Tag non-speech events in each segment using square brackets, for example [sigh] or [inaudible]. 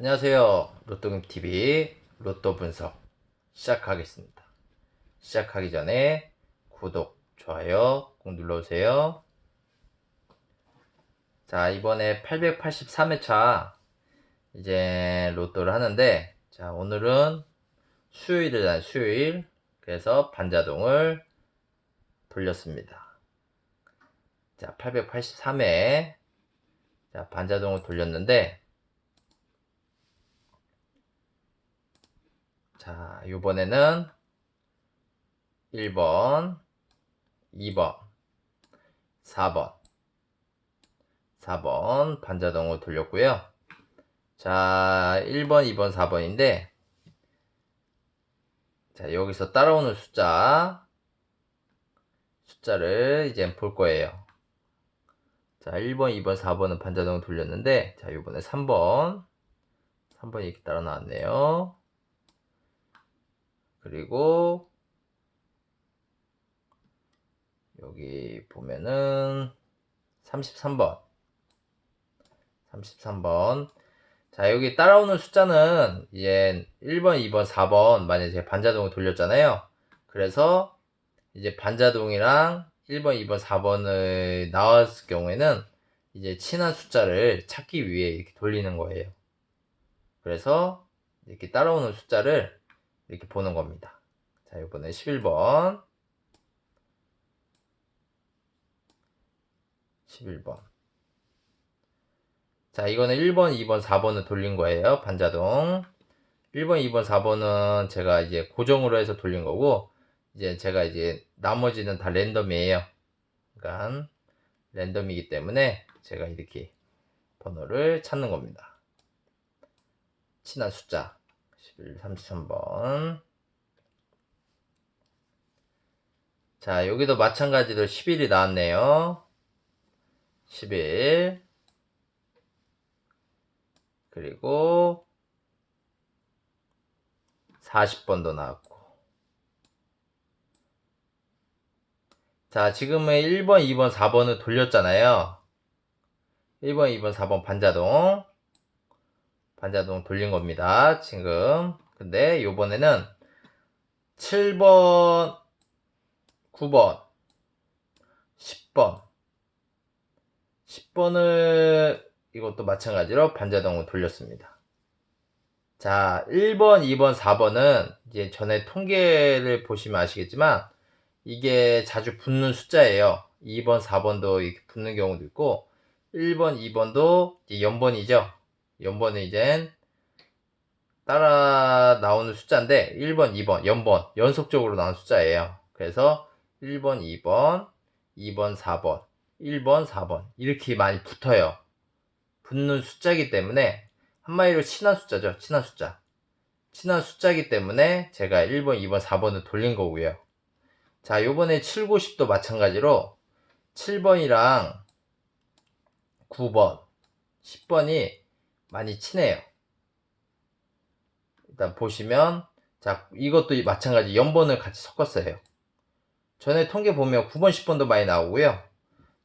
안녕하세요. 로또금TV 로또 분석 시작하겠습니다. 시작하기 전에 구독, 좋아요 꼭 눌러주세요. 자, 이번에 883회차 이제 로또를 하는데 자, 오늘은 수요일이잖아요. 수요일. 그래서 반자동을 돌렸습니다. 자, 883회. 자, 반자동을 돌렸는데 자, 요번에는 1번, 2번, 4번, 4번 반자동을 돌렸고요. 자, 1번, 2번, 4번인데 자, 여기서 따라오는 숫자 숫자를 이제 볼 거예요. 자, 1번, 2번, 4번은 반자동을 돌렸는데 자, 요번에 3번 3번이 이렇게 따라 나왔네요. 그리고 여기 보면은 33번. 33번. 자 여기 따라오는 숫자는 이제 1번 2번 4번 만약에 제가 반자동을 돌렸잖아요. 그래서 이제 반자동이랑 1번 2번 4번을 나왔을 경우에는 이제 친한 숫자를 찾기 위해 이렇게 돌리는 거예요. 그래서 이렇게 따라오는 숫자를 이렇게 보는 겁니다. 자, 이번에 11번. 11번. 자, 이거는 1번, 2번, 4번을 돌린 거예요. 반자동. 1번, 2번, 4번은 제가 이제 고정으로 해서 돌린 거고, 이제 제가 이제 나머지는 다 랜덤이에요. 그러니까 랜덤이기 때문에 제가 이렇게 번호를 찾는 겁니다. 친한 숫자. 11, 33번. 자, 여기도 마찬가지로 11이 나왔네요. 11. 그리고 40번도 나왔고. 자, 지금은 1번, 2번, 4번을 돌렸잖아요. 1번, 2번, 4번 반자동. 반자동 돌린 겁니다. 지금. 근데 요번에는 7번, 9번, 10번. 10번을 이것도 마찬가지로 반자동을 돌렸습니다. 자, 1번, 2번, 4번은 이제 전에 통계를 보시면 아시겠지만 이게 자주 붙는 숫자예요. 2번, 4번도 이렇게 붙는 경우도 있고 1번, 2번도 연번이죠. 연번은 이젠 따라 나오는 숫자인데 1번, 2번, 연번 연속적으로 나오는 숫자예요. 그래서 1번, 2번, 2번, 4번, 1번, 4번 이렇게 많이 붙어요. 붙는 숫자이기 때문에 한마디로 친한 숫자죠. 친한 숫자. 친한 숫자이기 때문에 제가 1번, 2번, 4번을 돌린 거고요. 자, 요번에 7, 9, 10도 마찬가지로 7번이랑 9번, 10번이 많이 친해요. 일단 보시면 자 이것도 마찬가지 연번을 같이 섞었어요. 전에 통계 보면 9번, 10번도 많이 나오고요.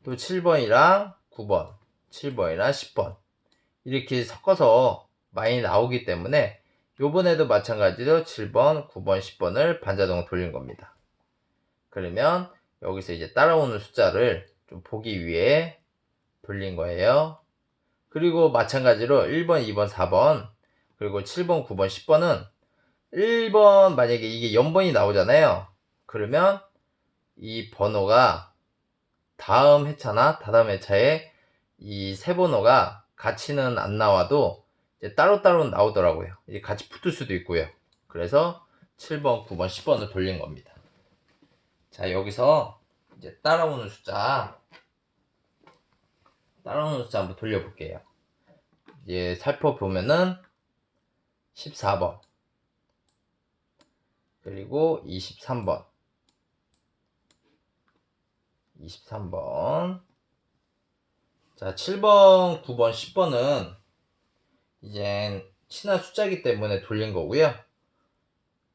또 7번이랑 9번, 7번이랑 10번 이렇게 섞어서 많이 나오기 때문에 요번에도 마찬가지로 7번, 9번, 10번을 반자동으로 돌린 겁니다. 그러면 여기서 이제 따라오는 숫자를 좀 보기 위해 돌린 거예요. 그리고 마찬가지로 1번, 2번, 4번, 그리고 7번, 9번, 10번은 1번 만약에 이게 연번이 나오잖아요. 그러면 이 번호가 다음 회차나 다다음 회차에 이 세 번호가 같이는 안 나와도 따로따로 나오더라고요. 이제 같이 붙을 수도 있고요. 그래서 7번, 9번, 10번을 돌린 겁니다. 자, 여기서 이제 따라오는 숫자 따라오는 숫자 한번 돌려볼게요. 이제 살펴보면은 14번. 그리고 23번. 23번. 자 7번 9번 10번은 이제 친한 숫자이기 때문에 돌린 거고요.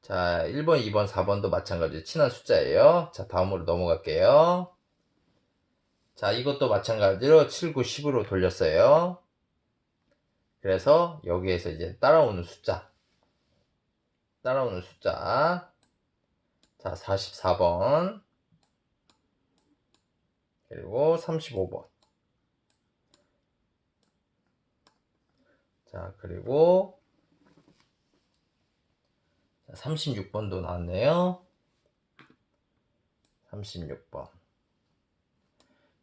자 1번 2번 4번도 마찬가지 친한 숫자예요. 자 다음으로 넘어갈게요. 자, 이것도 마찬가지로 7, 9, 10으로 돌렸어요. 그래서 여기에서 이제 따라오는 숫자. 따라오는 숫자. 자, 44번. 그리고 35번. 자, 그리고 36번도 나왔네요. 36번.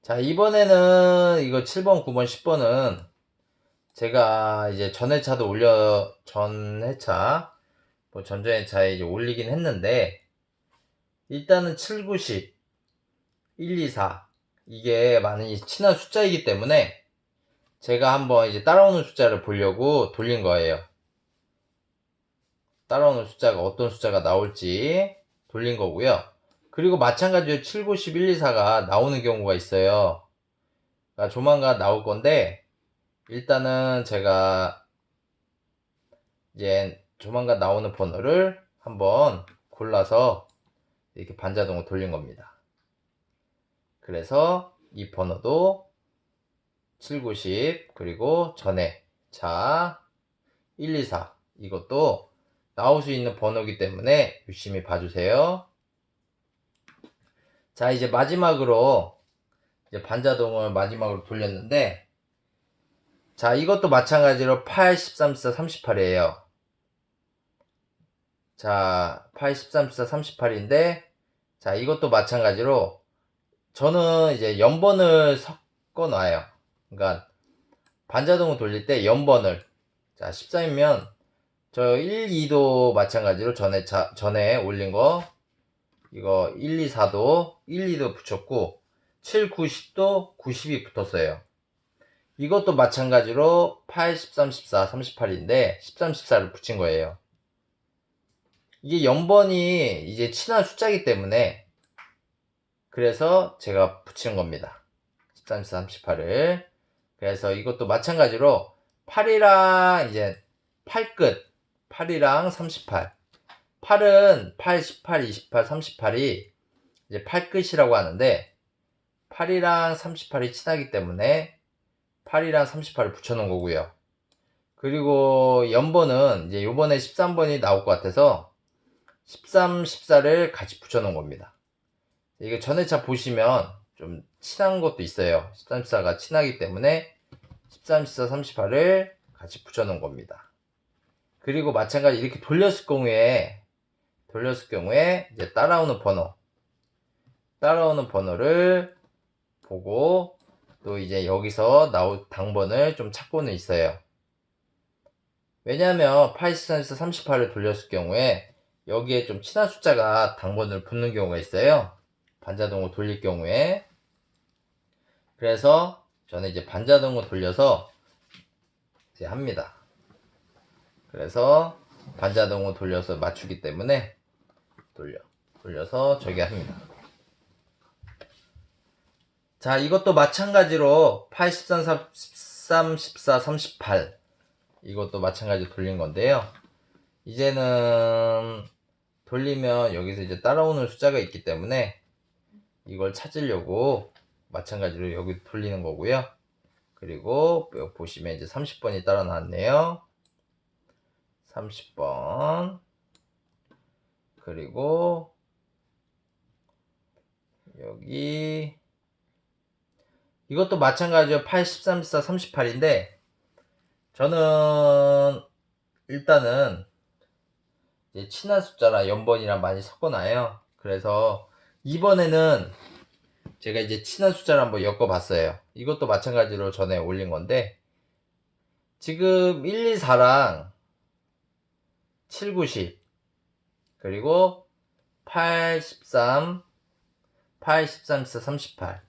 자, 이번에는 이거 7번, 9번, 10번은 제가 이제 전회차도 올려, 전회차, 뭐 전전회차에 이제 올리긴 했는데, 일단은 7, 9, 10, 1, 2, 4. 이게 많이 친한 숫자이기 때문에 제가 한번 이제 따라오는 숫자를 보려고 돌린 거예요. 따라오는 숫자가 어떤 숫자가 나올지 돌린 거고요. 그리고 마찬가지로 7, 9, 10, 1, 2, 4가 나오는 경우가 있어요. 그러니까 조만간 나올 건데, 일단은 제가 이제 조만간 나오는 번호를 한번 골라서 이렇게 반자동으로 돌린 겁니다. 그래서 이 번호도 7, 9, 10 그리고 전에 자 1, 2, 4 이것도 나올 수 있는 번호이기 때문에 유심히 봐주세요. 자 이제 마지막으로 이제 반자동을 마지막으로 돌렸는데 자 이것도 마찬가지로 8, 13, 14, 38이에요. 자 8, 13, 14, 38인데 자 이것도 마찬가지로 저는 이제 연번을 섞어 놔요. 그러니까 반자동을 돌릴 때 연번을 자 13이면 저 1, 2도 마찬가지로 전에 자, 전에 올린 거 이거 1, 2, 4도 1, 2도 붙였고 7, 9, 10도 90이 붙었어요. 이것도 마찬가지로 8, 13, 14, 38인데 13, 14를 붙인 거예요. 이게 연번이 이제 친한 숫자이기 때문에 그래서 제가 붙인 겁니다. 13, 14, 38을. 그래서 이것도 마찬가지로 8이랑 이제 8끝, 8이랑 38. 8은 8, 18, 28, 38이 이제 8끝이라고 하는데 8이랑 38이 친하기 때문에 8이랑 38을 붙여놓은 거고요. 그리고 연번은 이제 요번에 13번이 나올 것 같아서 13, 14를 같이 붙여놓은 겁니다. 이게 전회차 보시면 좀 친한 것도 있어요. 13, 14가 친하기 때문에 13, 14, 38을 같이 붙여놓은 겁니다. 그리고 마찬가지 이렇게 돌렸을 경우에 돌렸을 경우에 이제 따라오는 번호 따라오는 번호를 보고 또 이제 여기서 나올 당번을 좀 찾고는 있어요. 왜냐하면 8, 13, 14, 38을 돌렸을 경우에 여기에 좀 친한 숫자가 당번을 붙는 경우가 있어요. 반자동을 돌릴 경우에. 그래서 저는 이제 반자동을 돌려서 이제 합니다. 그래서 반자동을 돌려서 맞추기 때문에 돌려 돌려서 저기 합니다. 자, 이것도 마찬가지로 8, 13, 13, 14, 38 이것도 마찬가지로 돌린 건데요. 이제는 돌리면 여기서 이제 따라오는 숫자가 있기 때문에 이걸 찾으려고 마찬가지로 여기 돌리는 거고요. 그리고 보시면 이제 30번이 따라 나왔네요. 30번. 그리고 여기 이것도 마찬가지로 8, 13, 14, 38인데 저는 일단은 친한 숫자랑 연번이랑 많이 섞어놔요. 그래서 이번에는 제가 이제 친한 숫자를 한번 엮어봤어요. 이것도 마찬가지로 전에 올린 건데 지금 1, 2, 4랑 7, 9, 10 그리고 8, 13 8, 13, 14, 38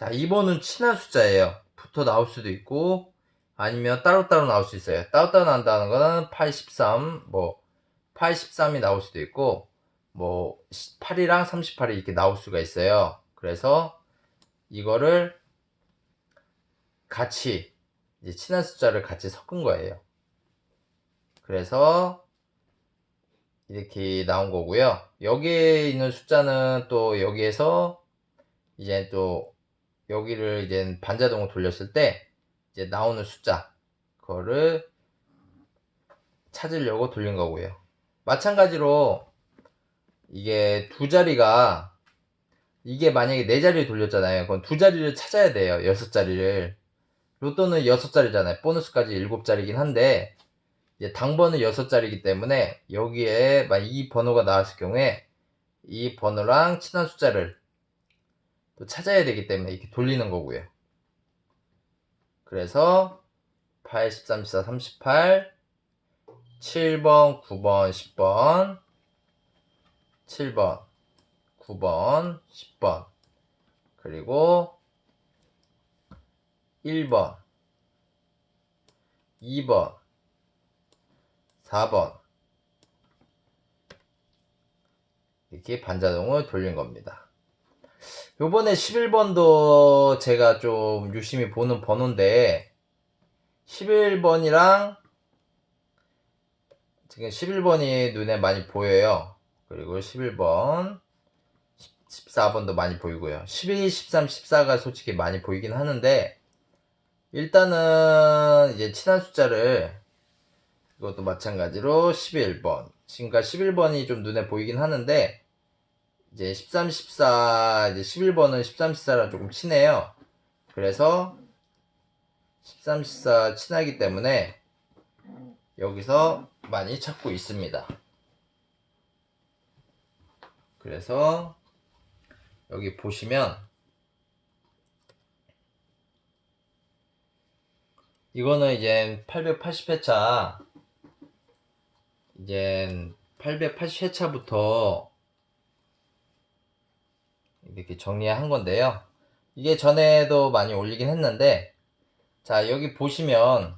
자, 2번은 친한 숫자예요. 붙어 나올 수도 있고 아니면 따로따로 나올 수 있어요. 따로따로 나온다는 거는 8, 13, 뭐 8, 13이 나올 수도 있고 뭐 8이랑 38이 이렇게 나올 수가 있어요. 그래서 이거를 같이 이제 친한 숫자를 같이 섞은 거예요. 그래서 이렇게 나온 거고요. 여기에 있는 숫자는 또 여기에서 이제 또 여기를 이제 반자동을 돌렸을 때 이제 나오는 숫자 그거를 찾으려고 돌린 거고요. 마찬가지로 이게 두 자리가 이게 만약에 네 자리를 돌렸잖아요. 그럼 두 자리를 찾아야 돼요. 여섯 자리를. 로또는 여섯 자리잖아요. 보너스까지 일곱 자리긴 한데 이제 당번은 여섯 자리이기 때문에 여기에 만이 번호가 나왔을 경우에 이 번호랑 친한 숫자를 또 찾아야 되기 때문에 이렇게 돌리는 거고요. 그래서 8, 13, 14, 38 7번, 9번, 10번 7번, 9번, 10번 그리고 1번 2번 4번 이렇게 반자동을 돌린 겁니다. 요번에 11번도 제가 좀 유심히 보는 번호인데 11번이랑 지금 11번이 눈에 많이 보여요. 그리고 11번 14번도 많이 보이고요. 12, 13, 14가 솔직히 많이 보이긴 하는데 일단은 이제 친한 숫자를 이것도 마찬가지로 11번. 지금까 11번이 좀 눈에 보이긴 하는데, 이제 13, 14, 이제 11번은 13, 14랑 조금 친해요. 그래서 13, 14 친하기 때문에 여기서 많이 찾고 있습니다. 그래서 여기 보시면 이거는 이제 880회차 이제 880회차부터 이렇게 정리한 건데요. 이게 전에도 많이 올리긴 했는데 자 여기 보시면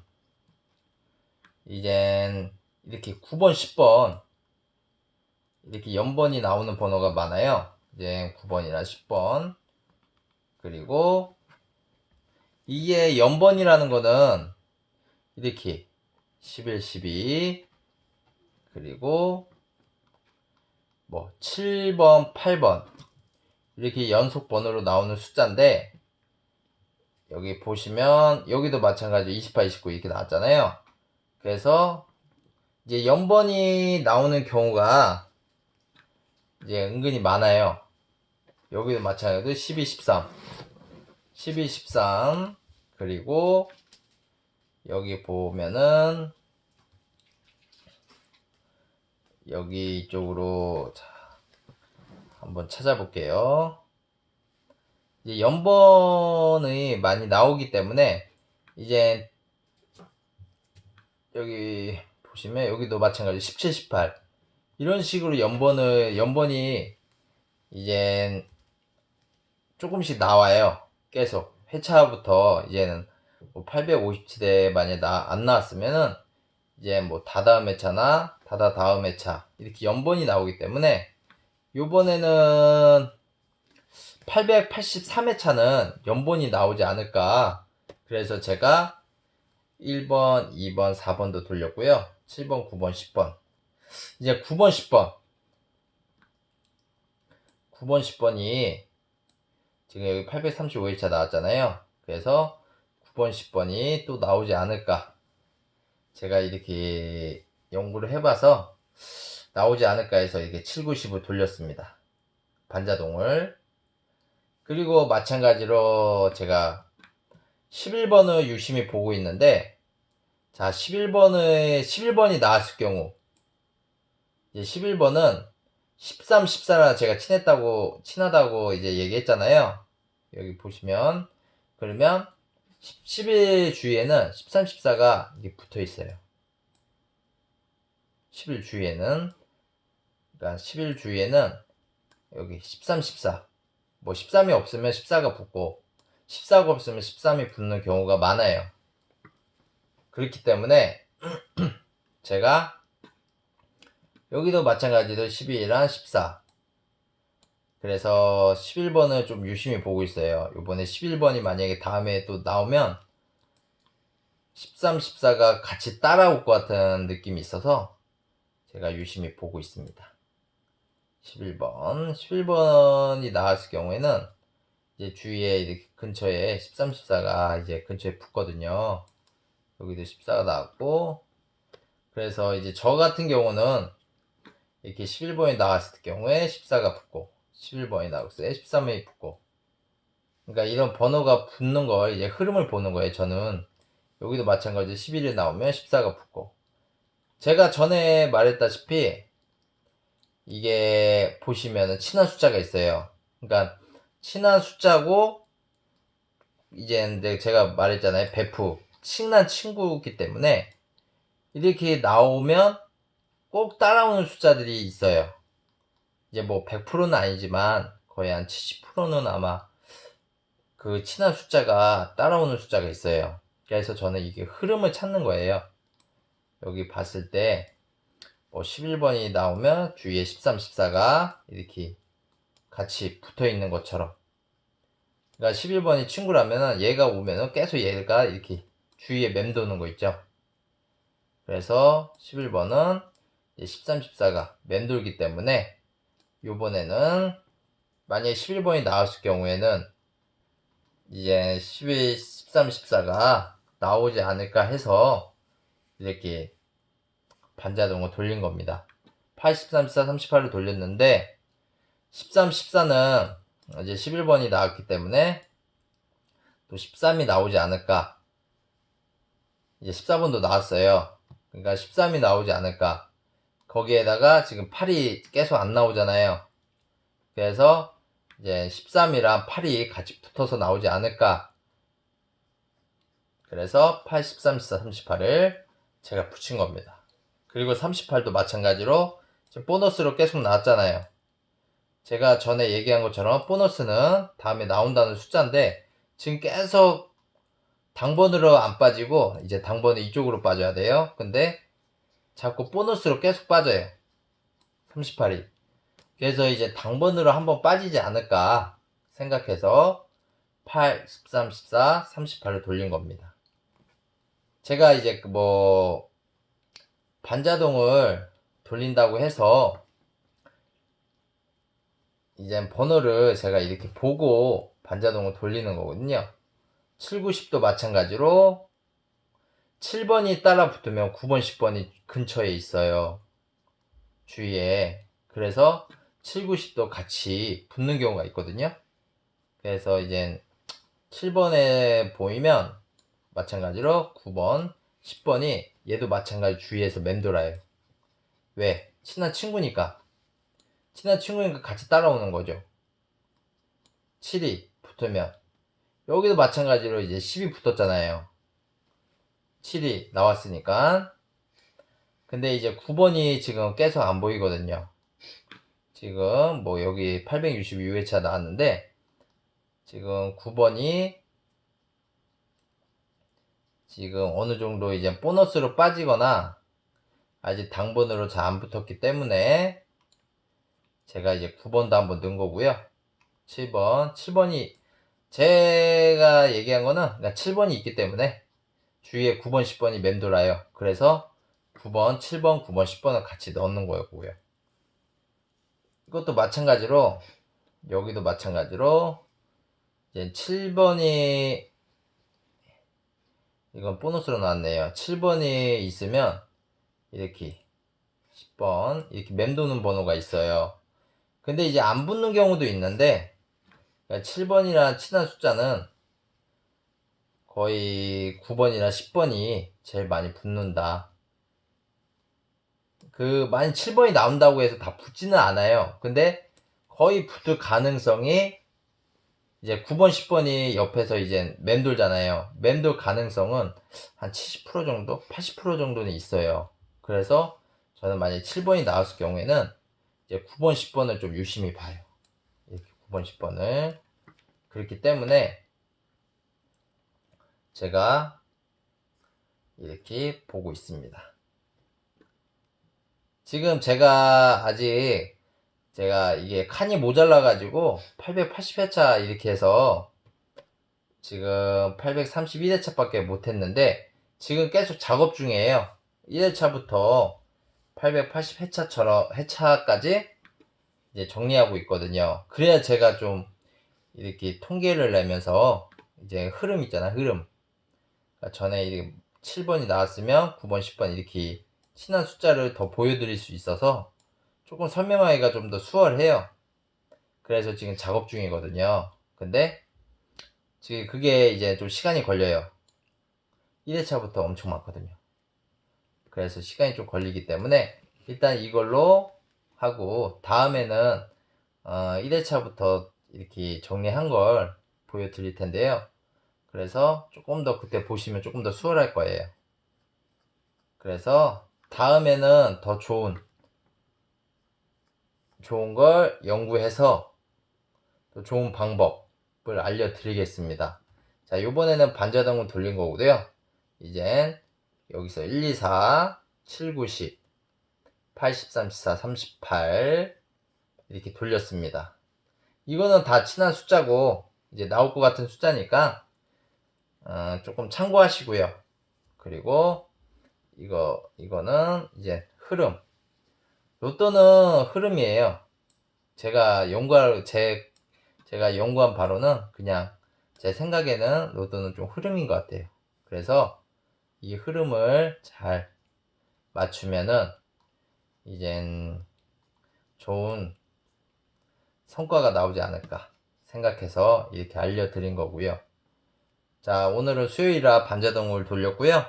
이제 이렇게 9번 10번 이렇게 연번이 나오는 번호가 많아요. 이제 9번이나 10번 그리고 이게 연번이라는 거는 이렇게 11, 12 그리고 뭐 7번, 8번 이렇게 연속 번호로 나오는 숫자인데 여기 보시면 여기도 마찬가지 28, 29 이렇게 나왔잖아요. 그래서 이제 연번이 나오는 경우가 이제 은근히 많아요. 여기도 마찬가지로 12, 13 12, 13 그리고 여기 보면은 여기 이쪽으로 자, 한번 찾아볼게요. 이제 연번이 많이 나오기 때문에 이제 여기 보시면 여기도 마찬가지 17, 18 이런 식으로 연번을 연번이 이제 조금씩 나와요. 계속 회차부터 이제는 뭐 857에 만약에 나, 안 나왔으면은 이제 뭐 다다음 회차나 다다 다음 회차 이렇게 연번이 나오기 때문에 요번에는 883회차는 연번이 나오지 않을까. 그래서 제가 1번, 2번, 4번도 돌렸고요. 7번, 9번, 10번. 이제 9번, 10번. 9번, 10번이 지금 여기 835회차 나왔잖아요. 그래서 9번, 10번이 또 나오지 않을까. 제가 이렇게 연구를 해봐서 나오지 않을까 해서 이렇게 7, 90을 돌렸습니다. 반자동을. 그리고 마찬가지로 제가 11번을 유심히 보고 있는데, 자, 11번의, 11번이 나왔을 경우, 이제 11번은 13, 14랑 제가 친했다고, 친하다고 이제 얘기했잖아요. 여기 보시면. 그러면 10일 주위에는 13, 14가 이게 붙어 있어요. 10일 주위에는 그러니까 10일 주위에는 여기 13, 14. 뭐 13이 없으면 14가 붙고 14가 없으면 13이 붙는 경우가 많아요. 그렇기 때문에 [clears throat] 제가 여기도 마찬가지로 12랑 14. 그래서 11번을 좀 유심히 보고 있어요. 요번에 11번이 만약에 다음에 또 나오면 13, 14가 같이 따라올 것 같은 느낌이 있어서 제가 유심히 보고 있습니다. 11번. 11번이 나왔을 경우에는 이제 주위에 이렇게 근처에 13, 14가 이제 근처에 붙거든요. 여기도 14가 나왔고 그래서 이제 저 같은 경우는 이렇게 11번이 나왔을 경우에 14가 붙고 11번이 나왔을 때 13이 붙고 그러니까 이런 번호가 붙는 걸 이제 흐름을 보는 거예요 저는 여기도 마찬가지 11이 나오면 14가 붙고 제가 전에 말했다시피 이게 보시면은 친한 숫자가 있어요 그러니까 친한 숫자고 이제 제가 말했잖아요 베프 친한 친구이기 때문에 이렇게 나오면 꼭 따라오는 숫자들이 있어요. 이제 뭐 100%는 아니지만 거의 한 70%는 아마 그 친한 숫자가 따라오는 숫자가 있어요. 그래서 저는 이게 흐름을 찾는 거예요. 여기 봤을 때 뭐 11번이 나오면 주위에 13, 14가 이렇게 같이 붙어 있는 것처럼 그러니까 11번이 친구라면 얘가 오면은 계속 얘가 이렇게 주위에 맴도는 거 있죠. 그래서 11번은 13, 14가 맴돌기 때문에 요번에는 만약에 11번이 나왔을 경우에는 이제 11, 13, 14가 나오지 않을까 해서 이렇게 반자동을 돌린 겁니다. 8, 13, 14, 38을 돌렸는데 13, 14는 이제 11번이 나왔기 때문에 또 13이 나오지 않을까 이제 14번도 나왔어요. 그러니까 13이 나오지 않을까. 거기에다가 지금 8이 계속 안 나오잖아요. 그래서 이제 13이랑 8이 같이 붙어서 나오지 않을까. 그래서 8, 13, 14, 38을 제가 붙인 겁니다. 그리고 38도 마찬가지로 지금 보너스로 계속 나왔잖아요. 제가 전에 얘기한 것처럼 보너스는 다음에 나온다는 숫자인데 지금 계속 당번으로 안 빠지고 이제 당번은 이쪽으로 빠져야 돼요. 근데 자꾸 보너스로 계속 빠져요. 38이. 그래서 이제 당번으로 한번 빠지지 않을까 생각해서 8, 13, 14, 38을 돌린 겁니다. 제가 이제 그뭐 반자동을 돌린다고 해서 이제 번호를 제가 이렇게 보고 반자동을 돌리는 거거든요. 7, 90도 마찬가지로 7번이 따라 붙으면 9번, 10번이 근처에 있어요. 주위에. 그래서 7, 90도 같이 붙는 경우가 있거든요. 그래서 이제 7번에 보이면 마찬가지로 9번, 10번이 얘도 마찬가지 주위에서 맴돌아요. 왜? 친한 친구니까. 친한 친구니까 같이 따라오는 거죠. 7이 붙으면 여기도 마찬가지로 이제 10이 붙었잖아요. 7이 나왔으니까. 근데 이제 9번이 지금 계속 안 보이거든요. 지금 뭐 여기 862회차 나왔는데 지금 9번이 지금 어느 정도 이제 보너스로 빠지거나 아직 당번으로 잘 안 붙었기 때문에 제가 이제 9번도 한번 넣은 거고요. 7번, 7번이 제가 얘기한 거는 그러니까 7번이 있기 때문에 주위에 9번, 10번이 맴돌아요. 그래서 9번, 7번, 9번, 10번을 같이 넣는 거였고요. 이것도 마찬가지로 여기도 마찬가지로 이제 7번이 이건 보너스로 나왔네요. 7번이 있으면 이렇게 10번 이렇게 맴도는 번호가 있어요. 근데 이제 안 붙는 경우도 있는데 7번이랑 그러니까 친한 숫자는 거의 9번이나 10번이 제일 많이 붙는다. 그 만약 7번이 나온다고 해서 다 붙지는 않아요. 근데 거의 붙을 가능성이 이제 9번, 10번이 옆에서 이제 맴돌잖아요. 맴돌 가능성은 한 70% 정도, 80% 정도는 있어요. 그래서 저는 만약에 7번이 나왔을 경우에는 이제 9번, 10번을 좀 유심히 봐요. 이렇게 9번, 10번을. 그렇기 때문에 제가 이렇게 보고 있습니다. 지금 제가 아직 제가 이게 칸이 모자라 가지고 880회차 이렇게 해서 지금 831회차 밖에 못했는데 지금 계속 작업 중이에요. 1회차부터 880회차처럼 회차까지 이제 정리하고 있거든요. 그래야 제가 좀 이렇게 통계를 내면서 이제 흐름 있잖아 흐름. 그러니까 전에 이렇게 7번이 나왔으면 9번, 10번 이렇게 친한 숫자를 더 보여드릴 수 있어서 조금 설명하기가 좀 더 수월해요. 그래서 지금 작업 중이거든요. 근데 지금 그게 이제 좀 시간이 걸려요. 1회차부터 엄청 많거든요. 그래서 시간이 좀 걸리기 때문에 일단 이걸로 하고 다음에는 어, 1회차부터 이렇게 정리한 걸 보여드릴 텐데요. 그래서 조금 더 그때 보시면 조금 더 수월할 거예요. 그래서 다음에는 더 좋은 좋은 걸 연구해서 또 좋은 방법을 알려드리겠습니다. 자, 요번에는 반자동을 돌린 거고요. 이젠 여기서 1, 2, 4, 7, 9, 10, 80, 34, 38 이렇게 돌렸습니다. 이거는 다 친한 숫자고 이제 나올 것 같은 숫자니까 어, 조금 참고하시고요. 그리고 이거 이거는 이제 흐름. 로또는 흐름이에요. 제가 연구할 제 제가 연구한 바로는 그냥 제 생각에는 로또는 좀 흐름인 것 같아요. 그래서 이 흐름을 잘 맞추면은 이젠 좋은 성과가 나오지 않을까 생각해서 이렇게 알려드린 거고요. 자, 오늘은 수요일이라 반자동을 돌렸고요.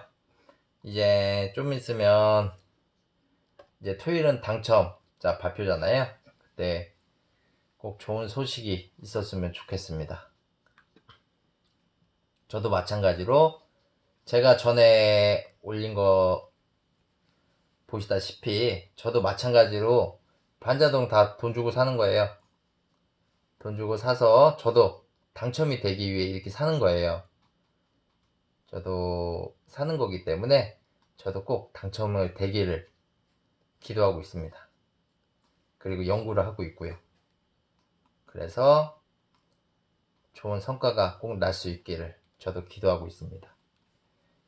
이제 좀 있으면 이제 토요일은 당첨자 발표잖아요. 그때 꼭 좋은 소식이 있었으면 좋겠습니다. 저도 마찬가지로 제가 전에 올린 거 보시다시피 저도 마찬가지로 반자동 다 돈 주고 사는 거예요. 돈 주고 사서 저도 당첨이 되기 위해 이렇게 사는 거예요. 저도 사는 거기 때문에 저도 꼭 당첨을 되기를 기도하고 있습니다. 그리고 연구를 하고 있고요. 그래서 좋은 성과가 꼭 날 수 있기를 저도 기도하고 있습니다.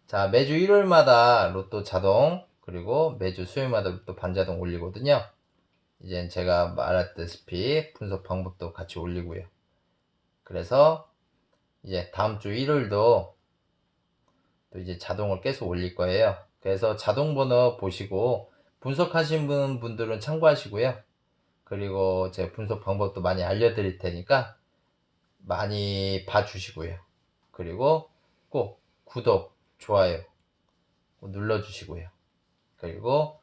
자, 매주 일요일마다 로또 자동, 그리고 매주 수요일마다 로또 반자동 올리거든요. 이젠 제가 말했다시피 분석 방법도 같이 올리고요. 그래서 이제 다음 주 일요일도 또 이제 자동을 계속 올릴 거예요. 그래서 자동 번호 보시고 분석하신 분들은 참고하시고요. 그리고 제 분석 방법도 많이 알려드릴 테니까 많이 봐주시고요. 그리고 꼭 구독, 좋아요 꼭 눌러주시고요. 그리고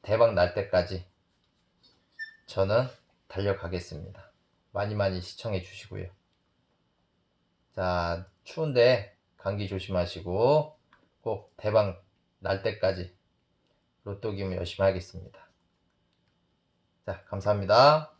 대박 날 때까지 저는 달려가겠습니다. 많이 많이 시청해 주시고요. 자, 추운데 감기 조심하시고 꼭 대박 날 때까지 로또 기면 열심히 하겠습니다. 자, 감사합니다.